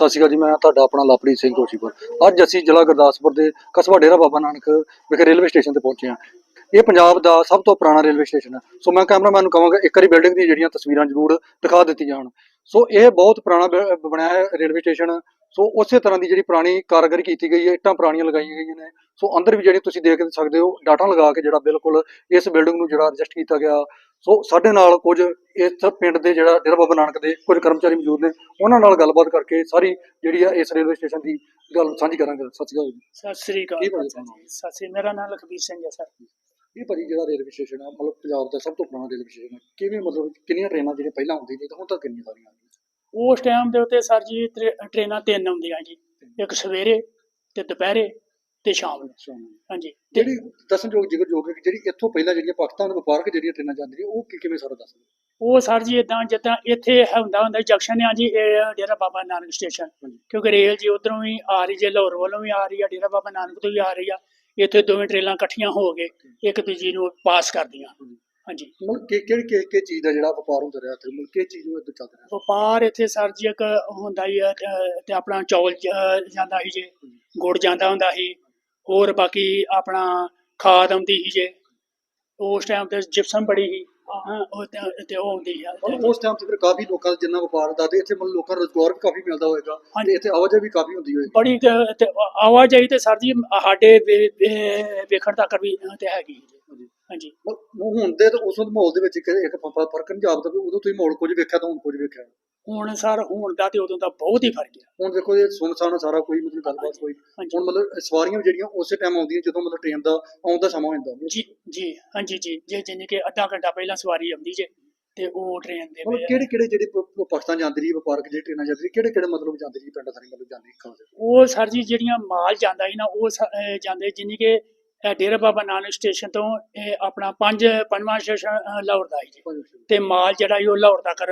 ਸਤਿ ਸ਼੍ਰੀ ਅਕਾਲ ਜੀ, ਮੈਂ ਤੁਹਾਡਾ ਆਪਣਾ ਲਵਪ੍ਰੀਤ ਸਿੰਘ ਜੋਸ਼ੀਪੁਰ। ਅੱਜ ਅਸੀਂ ਜ਼ਿਲ੍ਹਾ ਗੁਰਦਾਸਪੁਰ ਦੇ ਕਸਬਾ ਡੇਰਾ ਬਾਬਾ ਨਾਨਕ ਵਿਖੇ ਰੇਲਵੇ ਸਟੇਸ਼ਨ ਤੇ ਪਹੁੰਚੇ ਹਾਂ। ਇਹ ਪੰਜਾਬ ਦਾ ਸਭ ਤੋਂ ਪੁਰਾਣਾ ਰੇਲਵੇ ਸਟੇਸ਼ਨ ਹੈ। ਸੋ ਮੈਂ ਕੈਮਰਾਮੈਨ ਨੂੰ ਕਹਾਂਗਾ, ਇੱਕ ਵਾਰੀ ਬਿਲਡਿੰਗ ਦੀ ਜਿਹੜੀਆਂ ਤਸਵੀਰਾਂ ਜ਼ਰੂਰ ਦਿਖਾ ਦਿੱਤੀ ਜਾਣ। ਸੋ ਇਹ ਬਹੁਤ ਪੁਰਾਣਾ ਬਣਿਆ ਹੈ ਰੇਲਵੇ ਸਟੇਸ਼ਨ। ਸੋ ਉਸੇ ਤਰ੍ਹਾਂ ਦੀ ਜਿਹੜੀ ਪੁਰਾਣੀ ਕਾਰਗਰੀ ਕੀਤੀ ਗਈ ਹੈ, ਇੱਟਾਂ ਪੁਰਾਣੀਆਂ ਲਗਾਈਆਂ ਗਈਆਂ ਨੇ। ਸੋ ਅੰਦਰ ਵੀ ਜਿਹੜੀ ਤੁਸੀਂ ਦੇਖ ਸਕਦੇ ਹੋ, ਡਾਟਾ ਲਗਾ ਕੇ ਜਿਹੜਾ ਬਿਲਕੁਲ ਇਸ ਬਿਲਡਿੰਗ ਨੂੰ ਜਿਹੜਾ ਐਡਜਸਟ ਕੀਤਾ ਗਿਆ। ਸੋ ਸਾਡੇ ਨਾਲ ਕੁਝ ਇਸ ਪਿੰਡ ਦੇ ਜਿਹੜਾ ਡੇਰਾ ਬਾਬਾ ਨਾਨਕ ਦੇ ਕੁਝ ਕਰਮਚਾਰੀ ਮੌਜੂਦ ਨੇ ਉਹਨਾਂ ਨਾਲ ਗੱਲਬਾਤ ਕਰਕੇ ਸਾਰੀ ਜਿਹੜੀ ਆ ਇਸ ਰੇਲਵੇ ਸਟੇਸ਼ਨ ਦੀ ਗੱਲ ਸਾਂਝੀ ਕਰਾਂਗੇ। ਸਤਿ ਸ਼੍ਰੀ ਅਕਾਲ ਜੀ। ਸਤਿ ਸ੍ਰੀ ਅਕਾਲ? ਸਤਿ ਸ੍ਰੀ ਮੇਰਾ ਨਾਮ ਲਖਬੀਰ ਸਿੰਘ ਹੈ ਸਰ। ਇਹ ਭਾਜੀ ਜਿਹੜਾ ਰੇਲਵੇ ਸਟੇਸ਼ਨ ਆ ਮਤਲਬ ਪੰਜਾਬ ਦਾ ਸਭ ਤੋਂ ਪੁਰਾਣਾ ਰੇਲਵੇ ਸਟੇਸ਼ਨ ਹੈ ਕਿਵੇਂ ਮਤਲਬ ਕਿੰਨੀਆਂ ਟ੍ਰੇਨਾਂ ਜਿਹੜੀਆਂ ਪਹਿਲਾਂ ਹੁੰਦੀਆਂ ਸੀ ਤੇ ਹੁਣ ਤੱਕ ਕਿੰਨੀਆਂ ਸਾਰੀਆਂ ਆ ਗਈਆਂ? ਉਸ ਟਾਈਮ ਦੇ ਉੱਤੇ ਸਰ ਜੀ ਟਰੇ- ਟ੍ਰੇਨਾਂ ਤਿੰਨ ਆਉਂਦੀਆਂ ਜੀ। ਇੱਕ ਸਵੇਰੇ ਤੇ ਦੁਪਹਿਰੇ। ਤੇ ਸ਼ਾਮ ਨੂੰ। ਹਾਂਜੀ। ਤੇ ਜਿਹੜੀ ਦੱਸਣਯੋਗ ਜ਼ਿਕਰਯੋਗ ਹੈ ਕਿ ਜਿਹੜੀ ਇੱਥੋਂ ਪਹਿਲਾਂ ਜਿਹੜੀਆਂ ਪਾਕਿਸਤਾਨ ਵਪਾਰਕ ਜਿਹੜੀਆਂ ਟ੍ਰੇਨਾਂ ਜਾਂਦੀਆਂ ਉਹ ਕਿ- ਕਿਵੇਂ ਸਾਰਾ ਦੱਸ ਦਿਓ? ਉਹ ਸਰ ਜੀ ਇਦਾਂ ਜਿੱਦਾਂ ਇੱਥੇ ਹੁੰਦਾ ਹੁੰਦਾ ਜੰਕਸ਼ਨ ਆ ਜੀ ਇਹ ਡੇਰਾ ਬਾਬਾ ਨਾਨਕ ਸਟੇਸ਼ਨ ਹਾਂਜੀ। ਕਿਉਂਕਿ ਰੇਲ ਜੀ ਉਧਰੋਂ ਵੀ ਆ ਰਹੀ ਜੇ ਲਾਹੌਰ ਵੱਲੋਂ ਵੀ ਆ ਰਹੀ ਆ ਡੇਰਾ ਬਾਬਾ ਨਾਨਕ ਤੋਂ ਵੀ ਆ ਰਹੀ ਆ। ਇੱਥੇ ਦੋਵੇਂ ਟ੍ਰੇਨਾਂ ਇਕੱਠੀਆਂ ਹੋ ਕੇ ਇੱਕ ਦੂਜੀ ਨੂੰ ਪਾਸ ਕਰਦੀਆਂ। ਹਾਂਜੀ। ਮਤਲਬ ਕਿ ਕਿਹੜੀ ਕਿ ਕਿ ਚੀਜ਼ ਦਾ ਜਿਹੜਾ ਵਪਾਰ ਹੁੰਦਾ ਰਿਹਾ ਇੱਥੇ? ਮਤਲਬ ਕਿ ਚੀਜ਼ ਨੂੰ ਇੱਥੇ ਚੱਲ ਰਿਹਾ? ਵਪਾਰ ਇੱਥੇ ਸਰ ਜੀ ਇੱਕ ਹੁੰਦਾ ਹੀ ਆ, ਅਹ, ਤੇ ਆਪਣਾ ਚੌਲ ਜ- ਜਾਂਦਾ ਸੀ ਜੇ ਗੁੜ ਜਾਂਦਾ ਹੁੰਦਾ ਸੀ ਹੋਰ ਬਾਕੀ ਆਪਣਾ ਖਾਦ ਆਉਂਦੀ ਸੀ ਜੇ। ਉਸ ਟਾਈਮ ਤੇ ਜਿਪਸਮ ਬੜੀ ਸੀ। ਹਾਂ। ਉਹ ਤੇ ਤੇ ਉਹ ਆਉਂਦੀ ਆ ਮਤਲਬ ਉਸ ਟਾਈਮ ਤੇ ਫਿਰ ਕਾਫੀ ਲੋਕਾਂ ਦਾ ਜਿੰਨਾ ਵਪਾਰ ਦਾ ਤੇ ਇੱਥੇ ਮਤਲਬ ਲੋਕਾਂ ਨੂੰ ਰੋਜ਼ਗਾਰ ਵੀ ਕਾਫੀ ਮਿਲਦਾ ਹੋਏਗਾ ਹਾਂਜੀ। ਤੇ ਇੱਥੇ ਆਵਾਜਾਈ ਵੀ ਕਾਫੀ ਹੁੰਦੀ ਹੋਏਗੀ। ਬੜੀ ਕੁ ਤੇ ਆਵਾਜਾਈ ਤੇ ਸਰ ਜੀ ਸਾਡੇ ਵੇ- ਵੇ- ਵੇਖਣ ਤੱਕ ਵੀ ਤੇ ਹੈਗੀ। ਜੀ। ਹਾਂਜੀ। ਹਾਂਜੀ। ਮਤਲਬ ਹੁਣ ਦੇ ਤਾਂ ਉਸ ਵਕਤ ਮਾਹੌਲ ਦੇ ਵਿੱਚ ਇੱਕ ਇੱਕ ਫ- ਫ- ਫ਼ਰਕ ਨਹੀਂ ਜਾਪਦਾ ਵੀ ਉਦੋਂ ਤੁਸੀਂ ਮਾਹੌਲ ਕੁਝ ਵੇਖਿਆ ਤਾਂ ਹੁਣ ਕੁਝ ਵੇਖਿਆ। ਹੁਣ ਸਰ ਹੁਣ ਦਾ ਤੇ ਉਦੋਂ ਦਾ ਬਹੁਤ ਹੀ ਫ਼ਰਕ ਹੈ। ਹੁਣ ਦੇਖੋ ਇਹ ਸੁਨਸਾਨ ਸਾਰਾ ਕੋਈ ਮਤਲਬ ਗੱਲਬਾਤ ਕੋਈ। ਹੁਣ ਮਤਲਬ ਸਵਾਰੀਆਂ ਜਿਹੜੀਆਂ ਉਸੇ ਟਾਈਮ ਆਉਂਦੀਆਂ ਜਦੋਂ ਮਤਲਬ ਟ੍ਰੇਨ ਦਾ ਆਉਣ ਦਾ ਸਮਾਂ ਹੁੰਦਾ। ਜੀ ਜੀ ਹਾਂਜੀ ਜੀ ਜੇ ਜਿੰਨੇ ਕਿ ਅੱਧਾ ਘੰਟਾ ਪਹਿਲਾਂ ਸਵਾਰੀ ਆਉਂਦੀ ਜੇ ਤੇ ਉਹ ਟ੍ਰੇਨ ਦੇ ਵਿੱਚ- ਕਿਹੜੇ ਕਿਹੜੇ ਜਿਹੜੇ ਪਾਕਿਸਤਾਨ ਜਾਂਦੀ ਰਹੀ ਵਪਾਰਕ ਜਿਹੜੀ ਟ੍ਰੇਨਾਂ ਜਾਂਦੀ ਰਹੀ ਕਿਹੜੇ ਕਿਹੜੇ ਮਤਲਬ ਜਾਂਦੀ ਰਹੀ ਪਿੰਡ ਸਾਰੀ ਮਤਲਬ ਜਾਂਦੀ ਉਹ ਸਰ ਜੀ ਜਿਹੜੀਆਂ ਮਾਲ ਜਾਂਦਾ ਸੀ ਨਾ ਉਹ ਜਾਂਦੇ ਜਿੰਨੀ ਕਿ ਅਹ ਡੇਰਾ ਬਾਬਾ ਨਾਨਕ ਸਟੇਸ਼ਨ ਤੋਂ ਇਹ ਆਪਣਾ ਪੰਜ ਪੰਜਵਾਂ ਸਟੇਸ਼ਨ ਲਾਹੌਰ ਦਾ ਸੀ ਜੀ। ਤੇ ਮਾਲ ਜਿਹੜਾ ਉਹ ਲਾਹੌਰ ਤੱਕ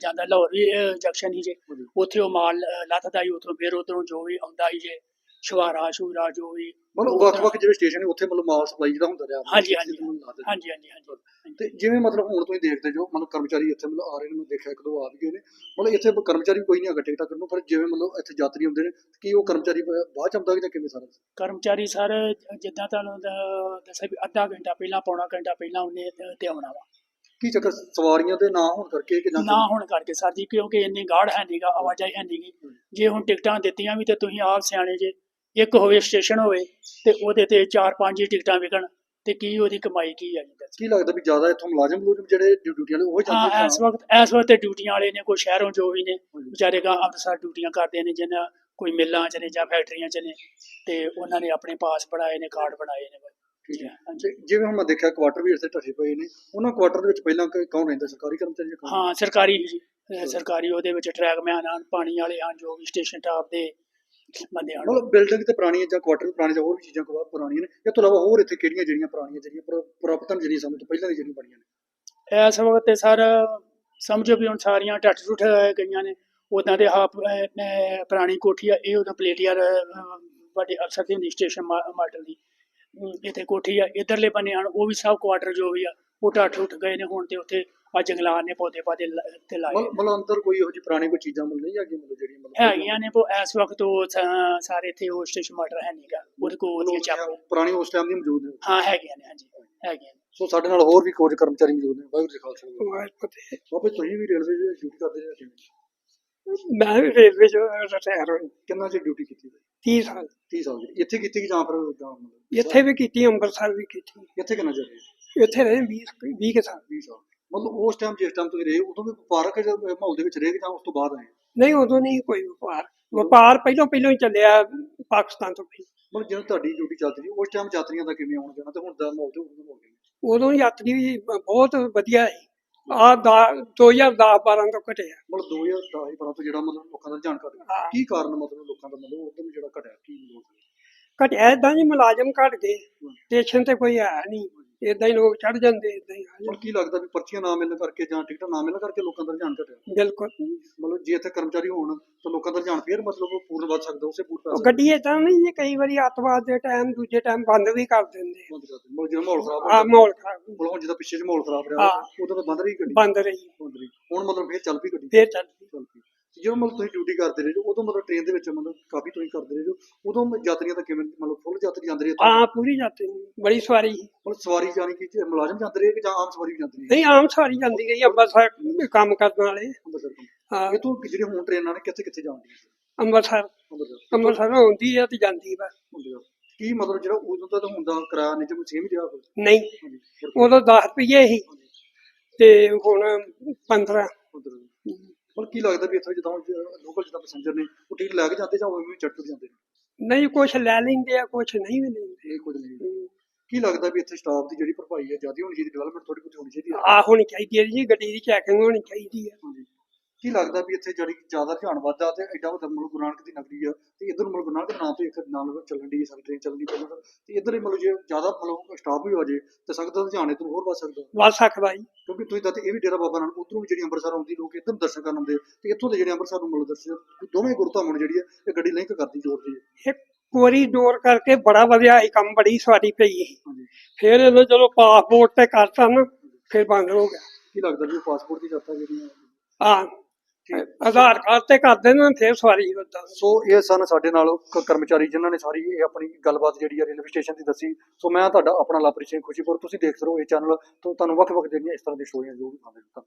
ਜਾਂਦਾ ਲਾਹੌਰ ਵੀ ਜੰਕਸ਼ਨ ਹੀ ਜੇ। ਉੱਥੇ ਉਹ ਮਾਲ ਲੱਥਦਾ ਸੀ ਉੱਥੋਂ ਫਿਰ ਉਧਰੋਂ ਜੋ ਵੀ ਆਉਂਦਾ ਸੀ ਜੇ। ਸ਼ਵਾਰਾ ਸ਼ੂਰਾ ਜੋ ਵੀ ਮਤਲਬ ਉਹ ਵੱਖ ਵੱਖ ਜਿਹੜੇ ਸਟੇਸ਼ਨ ਨੇ ਉੱਥੇ ਮਤਲਬ ਮਾਲ ਸਪਲਾਈ ਜਿਹੜਾ ਹੁੰਦਾ ਰਿਹਾ ਹਾਂਜੀ, ਹਾਂਜੀ। ਹਾਂਜੀ ਹਾਂਜੀ ਹਾਂਜੀ ਤੇ ਜਿਵੇਂ ਮਤਲਬ ਹੁਣ ਤੁਸੀਂ ਦੇਖਦੇ ਜੋ ਮਤਲਬ ਕਰਮਚਾਰੀ ਇੱਥੇ ਮਤਲਬ ਆ ਰਹੇ ਨੇ ਮੈਂ ਦੇਖਿਆ ਇੱਕ ਦੋ ਆ ਵੀ ਗਏ ਨੇ ਮਤਲਬ ਇੱਥੇ ਕਰਮਚਾਰੀ ਕੋਈ ਨਹੀਂ ਹੈਗਾ ਟਿਕਟਾਂ ਕਰਨ ਨੂੰ ਪਰ ਜਿਵੇਂ ਮਤਲਬ ਇੱਥੇ ਯਾਤਰੀ ਹੁੰਦੇ ਨੇ ਕੀ ਉਹ ਕਰਮਚਾਰੀ ਬਾਅਦ ਚ ਆਉਂਦਾ ਕਿ ਜਾਂ ਕਿਵੇਂ ਸਾਰਾ? ਕਰਮਚਾਰੀ ਸਰ ਜਿੱਦਾਂ ਤੁਹਾਨੂੰ ਦੱਸਿਆ ਵੀ ਅੱਧਾ ਘੰਟਾ ਪਹਿਲਾਂ ਪੌਣਾ ਘੰਟਾ ਪਹਿਲਾਂ ਉਹਨੇ ਤੇ- ਆਉਣਾ ਵਾ। ਕੀ ਚੱਕਰ ਸਵਾਰੀਆਂ ਦੇ ਨਾ ਹੋਣ ਕਰਕੇ ਕਿ ਨਾ ਹੋਣ ਕਰਕੇ ਸਰ ਜੀ ਕਿਉਂਕਿ ਇੰਨੀ ਗਾੜ ਹੈ ਨਹੀਂਗਾ ਆਵਾਜਾਈ ਹੈ ਨਹੀਂਗੀ ਜੇ ਹੁਣ ਟਿਕਟਾਂ ਦਿੱਤੀਆਂ ਵੀ ਤੇ ਤੁਸੀਂ ਆਪ ਸਿਆਣੇ ਜੇ। ਇੱਕ ਹੋਵੇ ਸਟੇਸ਼ਨ ਹੋਵੇ ਤੇ ਉਹਦੇ ਤੇ ਚਾਰ ਪੰਜ ਹੀ ਟਿਕਟਾਂ ਵਿਕਣ ਤੇ ਕੀ ਉਹਦੀ ਕਮਾਈ ਕੀ ਦੱਸੋ? ਕੀ ਲੱਗਦਾ ਵੀ ਜ਼ਿਆਦਾ ਇੱਥੋਂ ਮੁਲਾਜ਼ਮ ਮੁਲਾਜ਼ਮ ਜਿਹੜੇ ਡਿਊਟੀ ਵਾਲੇ ਉਹ ਜਾਂਦੇ ਹਾਂ ਇਸ ਵਕਤ ਇਸ ਵਕਤ ਤੇ ਡਿਊਟੀਆਂ ਵਾਲੇ ਨੇ ਕੋਈ ਸ਼ਹਿਰੋਂ ਜੋ ਵੀ ਨੇ ਵਿਚਾਰੇ ਗਾ ਅੰਮ੍ਰਿਤਸਰ ਡਿਊਟੀਆਂ ਕਰਦੇ ਨੇ ਜਿਨ੍ਹਾਂ ਕੋਈ ਮਿੱਲਾਂ ਚ ਨੇ ਜਾਂ ਫੈਕਟਰੀਆਂ ਚ ਨੇ ਤੇ ਉਹਨਾਂ ਨੇ ਆਪਣੇ ਪਾਸ ਬਣਾਏ ਨੇ ਕਾਰਡ ਬਣਾਏ ਨੇ ਠੀਕ ਹੈ। ਜਿਵੇਂ ਹੁਣ ਮੈਂ ਦੇਖਿਆ ਕੁਆਟਰ ਵੀ ਇੱਥੇ ਢੱਠੇ ਪਏ ਨੇ। ਉਹਨਾਂ ਕੁਆਟਰ ਦੇ ਵਿੱਚ ਪਹਿਲਾਂ ਕੌਣ ਰਹਿੰਦਾ ਸਰਕਾਰੀ ਕਰਮਚਾਰੀ ਜਾਂ? ਹਾਂ ਸਰਕਾਰੀ ਸਰਕਾਰੀ ਉਹਦੇ ਵਿੱਚ ਟਰੈਕਮੈਨ ਹਨ ਪਾਣੀ ਵਾਲੇ ਹਨ ਜੋ ਵੀ ਸਟੇਸ਼ਨ ਟਾਪ ਦੇ ਹਨ ਮਤਲਬ ਬਿਲਡਿੰਗ ਤੇ ਪੁਰਾਣੀਆਂ ਜਾਂ ਕੁਆਟਰ ਵੀ ਪੁਰਾਣੇ ਜਾਂ ਹੋਰ ਵੀ ਚੀਜ਼ਾਂ ਕੋ ਪੁਰਾਣੀਆਂ ਨੇ ਇਹ ਤੋਂ ਇਲਾਵਾ ਹੋਰ ਇੱਥੇ ਕਿਹੜੀਆਂ ਜਿਹੜੀਆਂ ਪੁਰਾਣੀਆਂ ਜਿਹੜੀਆਂ ਪੁਰਾ- ਪੁਰਾਤਨ ਜਿਹੜੀਆਂ ਸਮੇਂ ਤੋਂ ਪਹਿਲਾਂ ਦੀ ਜਿਹੜੀਆਂ ਬਣੀਆਂ ਨੇ? ਇਸ ਵਕਤ ਤੇ ਸਰ ਸਮਝੋ ਵੀ ਹੁਣ ਸਾਰੀਆਂ ਟੱਟ ਟੁੱਟ ਗਈਆਂ ਨੇ ਉਦਾਂ ਦੇ ਆਪ ਪੁਰਾਣੀ ਕੋਠੀ ਆ ਇਹ ਉਹਦਾ ਪਲੇਟੀਅਰ ਵੱਡੇ ਅਫਸਰ ਦੀ ਹੁੰਦੀ ਸਟੇਸ਼ਨ ਮਾਡਲ ਦੀ। ਇੱਥੇ ਕੋਠੀ ਆ ਇਧਰਲੇ ਬੰਨੇ ਹਨ ਉਹ ਵੀ ਸਭ ਕੁਆਟਰ ਜੋ ਵੀ ਆ ਉਹ ਟੱਟ ਟੁੱਟ ਗਏ ਨੇ ਹੁਣ ਤੇ ਉੱਥੇ ਆ ਜੰਗਲਾਤ ਨੇ ਪੌਦੇ ਪਾਦੇ ਤੇ ਲਾਏ। ਮਤਲਬ ਅੰਦਰ ਕੋਈ ਇਹੋ ਜਿਹੀ ਪੁਰਾਣੀ ਕੋਈ ਚੀਜ਼ਾਂ ਮਤਲਬ ਨਹੀਂ ਹੈਗੀ ਮਤਲਬ ਜਿਹੜੀਆਂ ਮਤਲਬ ਹੈਗੀਆਂ ਨੇ ਉਹ ਇਸ ਵਕਤ ਉਹ ਸਾਰੇ ਇੱਥੇ ਉਹ ਸਟੇਸ਼ਨ ਮਾਡਲ ਹੈ ਨਹੀਂਗਾ ਉਹਦੇ ਕੋਲ ਉਹਦੀਆਂ ਚਾਬੀਆਂ ਪੁਰਾਣੀ ਉਸ ਟਾਈਮ ਦੀ ਮੌਜੂਦ ਨੇ। ਹਾਂ ਹੈਗੀਆਂ ਨੇ ਹਾਂਜੀ ਹੈਗੀਆਂ ਨੇ। ਸੋ ਸਾਡੇ ਨਾਲ ਹੋਰ ਵੀ ਕੁਝ ਕਰਮਚਾਰੀ ਮੌਜੂਦ ਨੇ। ਵਾਹਿਗੁਰੂ ਜੀ ਖਾਲਸਾ। ਬਾਬੇ ਤੁਸੀਂ ਵੀ ਰੇਲਵੇ ਦੀ ਡਿਊਟੀ ਕਰਦੇ ਰਹੇ ਕਿਵੇਂ? ਮੈਂ ਵੀ ਰੇਲਵੇ ਚ ਰਿਟਾਇਰ ਹੋਈ ਕਿੰਨਾ ਚਿਰ ਡਿਊਟੀ ਕੀਤੀ 30 ਸਾਲ। 30 ਸਾਲ ਇੱਥੇ ਕੀਤੀ ਕਿ ਜਾਂ ਫਿਰ ਜਾਂ ਮਤਲਬ? ਇੱਥੇ ਵੀ ਕੀਤੀ ਅੰਮ੍ਰਿਤਸਰ ਵੀ ਕੀਤੀ। ਇੱਥੇ ਕਿੰਨਾ ਚਿਰ ਇੱਥੇ ਰਹੇ 20 20 ਕੇ ਸਾਲ। 20 ਸਾਲ। ਮਤਲਬ ਉਸ ਟਾਈਮ ਜਿਸ ਟਾਈਮ ਤੁਸੀਂ ਰਹੇ ਉਦੋਂ ਵੀ ਵਪਾਰਕ ਜ- ਮਾਹੌਲ ਦੇ ਵਿੱਚ ਰਹੇ ਕਿ ਜਾਂ ਉਸ ਤੋਂ ਬਾਅਦ ਆਏ? ਨਹੀਂ ਉਦੋਂ ਨਹੀਂ ਕੋਈ ਵਪਾਰ। ਵਪਾਰ ਪਹਿਲਾਂ ਪਹਿਲਾਂ ਹੀ ਚੱਲਿਆ ਪਾਕਿਸਤਾਨ ਤੋਂ ਪਹਿਲਾਂ। ਮਤਲਬ ਜਦੋਂ ਤੁਹਾਡੀ ਡਿਊਟੀ ਚੱਲਦੀ ਸੀ ਉਸ ਟਾਈਮ ਯਾਤਰੀਆਂ ਦਾ ਕਿਵੇਂ ਆਉਣਾ ਜਾਣਾ ਤੇ ਹੁਣ ਦਾ ਮਾਹੌਲ ਤੇ ਉਦੋਂ ਦਾ ਮਾਹੌਲ ਕਿਵੇਂ? ਉਦੋਂ ਯਾਤਰੀ ਵੀ ਬ- ਬਹੁਤ ਵਧੀਆ ਹੈ ਆ 2010 12 ਤੋਂ ਘਟਿਆ। ਮਤਲਬ 2010 ਹੀ ਤੋਂ ਜਿਹੜਾ ਮਤਲਬ ਲੋਕਾਂ ਦਾ ਰੁਝਾਨ ਘਟ ਗਿਆ ਹਾਂ। ਕੀ ਕਾਰਨ ਮਤਲਬ ਲੋਕਾਂ ਦਾ ਮਤਲਬ ਉਦੋਂ ਜਿਹੜਾ ਘਟਿਆ ਕੀ ਮਤਲਬ? ਘਟਿਆ ਇਦਾਂ ਜੀ ਮੁਲਾਜ਼ਮ ਘਟ ਗਏ। ਸਟੇਸ਼ਨ ਤੇ ਕੋਈ ਹੈ ਨਹੀਂ। ਇਦਾਂ ਹੀ ਲੋਕ ਚੜ ਜਾਂਦੇ ਇਦਾਂ ਹੀ ਆ ਹੁਣ ਕੀ ਲੱਗਦਾ ਵੀ ਪਰਚੀਆਂ ਨਾ ਮਿਲਣ ਕਰਕੇ ਜਾਂ ਟਿਕਟਾਂ ਨਾ ਮਿਲਣ ਕਰਕੇ ਲੋਕਾਂ ਦਾ ਰੁਝਾਨ ਘਟਿਆ? ਜਾਂਦੇ। ਬਿਲਕੁਲ। ਮਤਲਬ ਜੇ ਇੱਥੇ ਕਰਮਚਾਰੀ ਹੋਣ ਤਾਂ ਲੋਕਾਂ ਦਾ ਰੁਝਾਨ ਫੇਰ ਮਤਲਬ ਉਹ ਪੂਰਨ ਵੱਧ ਸਕਦਾ ਉਸੇ ਪੂਰ ਉਹ ਗੱਡੀ ਇਦਾਂ ਨਹੀਂ ਜੀ ਕਈ ਵਾਰੀ ਅੱਤਵਾਦ ਦੇ ਟਾਈਮ ਦੂਜੇ ਟਾਈਮ ਬੰਦ ਵੀ ਕਰ ਦਿੰਦੇ ਬੰਦ ਕਰ ਦਿੰਦੇ। ਮਤਲਬ ਮਾਹੌਲ ਖਰਾਬ ਆ ਮਾਹੌਲ ਖਰਾਬ। ਮਤਲਬ ਹੁਣ ਜਦੋਂ ਪਿੱਛੇ ਜਿਹੇ ਮਾਹੌਲ ਖਰਾਬ ਰਿਹਾ ਹਾਂ। ਉਦੋਂ ਤਾਂ ਬੰਦ ਰਹੀ ਗੱਡੀ। ਬੰਦ ਰਹੀ। ਬੰਦ ਰਹੀ। ਹੁਣ ਮਤਲਬ ਫੇਰ ਚੱਲ ਪਈ ਗੱਡੀ। ਫੇਰ ਚੱਲ ਪਈ। ਚੱਲ ਪਈ। ਜਦੋਂ ਮਤਲਬ ਤੁਸੀਂ ਡਿਊਟੀ ਕਰਦੇ ਰਹੇ ਜੋ ਉਦੋਂ ਮਤਲਬ ਟ੍ਰੇਨ ਦੇ ਵਿੱਚ ਮਤਲਬ ਕਾਫੀ ਤੁਸੀਂ ਕਰਦੇ ਰਹੇ ਜੋ ਉਦੋਂ ਯਾਤਰੀਆਂ ਤਾਂ ਕਿਵੇਂ ਮਤਲਬ ਫੁੱਲ ਯਾਤਰੀ ਜਾਂਦੇ ਰਹੇ? ਹਾਂ ਪੂਰੀ ਜਾਂਦੀ ਬੜੀ ਸਵਾਰੀ। ਮਤਲਬ ਸਵਾਰੀ ਜਾਣੀ ਕਿ ਜੇ ਮੁਲਾਜ਼ਮ ਜਾਂਦੇ ਰਹੇ ਕਿ ਜਾਂ ਆਮ ਸਵਾਰੀ ਵੀ ਜਾਂਦੀ ਰਹੀ? ਨਹੀਂ ਆਮ ਸਵਾਰੀ ਜਾਂਦੀ ਗਈ ਅੰਮ੍ਰਿਤਸਰ ਕੰਮ ਕਰਨ ਵਾਲੇ। ਤੋਂ ਹਾਂ। ਇਹ ਤੋਂ ਜਿਹੜੇ ਹੁਣ ਟ੍ਰੇਨਾਂ ਨੇ ਕਿੱਥੇ ਕਿੱਥੇ ਜਾਂਦੀਆਂ ਅੰਮ੍ਰਿਤਸਰ। ਅੰਮ੍ਰਿਤਸਰ। ਆਉਂਦੀ ਹੈ ਤੇ ਜਾਂਦੀ ਵਾ ਅੰਮ੍ਰਿਤਸਰ। ਕੀ ਮਤਲਬ ਜਿਹੜਾ ਉਦੋਂ ਦਾ ਤਾਂ ਹੁੰਦਾ ਕਿਰਾਇਆ ਨਿਯਮ ਸੇਮ ਹੀ ਰਿਹਾ ਨਹੀਂ ਉਦੋਂ 10 ਰੁਪਏ ਸੀ ਤੇ ਹੁਣ 15 ਮਤਲਬ ਕੀ ਲੱਗਦਾ ਵੀ ਇੱਥੋਂ ਜਦੋਂ ਲੋਕਲ ਜਿੱਦਾਂ ਪੈਸੇਂਜਰ ਨੇ ਉਹ ਟਿਕਟ ਲੈ ਕੇ ਜਾਂਦੇ ਜਾਂ ਉਹ ਵੀ ਚੁੜ ਜਾਂਦੇ ਨੇ? ਨਹੀਂ ਕੁਛ ਲੈ ਲੈਂਦੇ ਆ ਕੁਛ ਨਹੀਂ ਵੀ ਲੈਂਦੇ। ਇਹ ਕੁਝ ਨਹੀਂ ਕੀ ਲੱਗਦਾ ਵੀ ਇੱਥੇ ਸਟਾਫ ਦੀ ਜਿਹੜੀ ਭਰਪਾਈ ਹੈ ਜ਼ਿਆਦਾ ਹੋਣੀ ਚਾਹੀਦੀ ਡਿਵੈਲਪਮੈਂਟ ਥੋੜੀ ਬਹੁਤੀ ਹੋਣੀ ਚਾਹੀਦੀ ਆ ਹੋਣੀ ਚਾਹੀਦੀ ਹੈ ਜੀ ਗੱਡੀ ਦੀ ਚੈਕਿੰਗ ਹੋਣੀ ਚਾਹੀਦੀ ਹੈ। ਹਾਂਜੀ। ਕੀ ਲੱਗਦਾ ਵੀ ਇੱਥੇ ਜਿਹੜੀ ਜ਼ਿਆਦਾ ਧਿਆਨ ਵੱਧਦਾ ਤੇ ਐਡਾ ਵੱਡਾ ਮਤਲਬ ਗੁਰੂ ਨਾਨਕ ਦੀ ਨਗਰੀ ਆ ਤੇ ਇਧਰ ਮਤਲਬ ਗੁਰੂ ਨਾਨਕ ਦੇ ਨਾਂ ਤੇ ਇੱਕ ਨਾਲ ਚੱਲਣ ਦੀ ਸਾਡੀ ਟ੍ਰੇਨ ਚੱਲਣੀ ਪਹਿਲਾਂ ਤਾਂ ਇਧਰ ਹੀ ਮਤਲਬ ਜੇ ਜ਼ਿਆਦਾ ਮਤਲਬ ਸਟਾਫ ਵੀ ਹੋ ਜੇ ਤੇ ਸੰਗਤ ਦਾ ਧਿਆਨ ਇਧਰ ਹੋਰ ਵੱਧ ਸਕਦਾ। ਵੱਧ ਸਕਦਾ ਜੀ। ਕਿਉਂਕਿ ਤੁਸੀਂ ਤਾਂ ਇਹ ਵੀ ਡੇਰਾ ਬਾਬਾ ਨਾਨਕ ਉਧਰੋਂ ਵੀ ਜਿਹੜੀ ਅੰਮ੍ਰਿਤਸਰ ਆਉਂਦੀ ਲੋਕ ਇੱਧਰ ਦਰਸ਼ਨ ਕਰਨ ਆਉਂਦੇ ਤੇ ਇੱਥੋਂ ਦੇ ਜਿਹੜੇ ਅੰਮ੍ਰਿਤਸਰ ਨੂੰ ਮਤਲਬ ਦਰਸ਼ਨ ਦੋਵੇਂ ਗੁਰਧਾਮਾਂ ਜਿਹੜੀ ਹੈ ਇਹ ਗੱਡੀ ਲਿੰਕ ਕਰਦੀ ਜੋੜਦੀ ਹੈ ਕੋਰੀਡੋਰ ਕਰਕੇ ਬੜਾ ਵਧੀਆ ਇਹ ਕੰਮ ਬੜੀ ਸਵਾਰੀ ਪਈ ਫਿਰ ਇਹਨੂੰ ਚਲੋ ਪਾਸਪੋਰਟ ਤੇ ਕਰਤਾ ਨਾ ਫਿਰ ਬੰਦ ਹੋ ਗਿਆ। ਕੀ ਲੱਗਦਾ ਵੀ ਪਾਸਪੋਰਟ ਦੀ ਯਾਤਰਾ ਜਿਹੜੀ ਆ? ਆਧਾਰ ਕਾਰਡ ਤੇ ਕਰ ਦੇਣਾ ਫਿਰ ਸਵਾਰੀ ਹੁੰਦਾ ਸੋ ਇਹ ਸਨ ਸਾਡੇ ਨਾਲ ਕ- ਕਰਮਚਾਰੀ ਜਿਨ੍ਹਾਂ ਨੇ ਸਾਰੀ ਇਹ ਆਪਣੀ ਗੱਲਬਾਤ ਜਿਹੜੀ ਆ ਰੇਲਵੇ ਸਟੇਸ਼ਨ ਦੀ ਦੱਸੀ। ਸੋ ਮੈਂ ਤੁਹਾਡਾ ਆਪਣਾ ਲਾਪਰੀ ਸਿੰਘ ਖੁਸ਼ੀਪੁਰ, ਤੁਸੀਂ ਦੇਖ ਰਹੇ ਇਹ ਚੈਨਲ। ਤੋਂ, ਤੁਹਾਨੂੰ ਵੱਖ-ਵੱਖ ਜਿਹੜੀਆਂ ਇਸ ਤਰ੍ਹਾਂ ਦੀਆਂ ਸਟੋਰੀਆਂ ਜ਼ਰੂਰ ਦਿਖਾਉਂਦੇ ਹਾਂ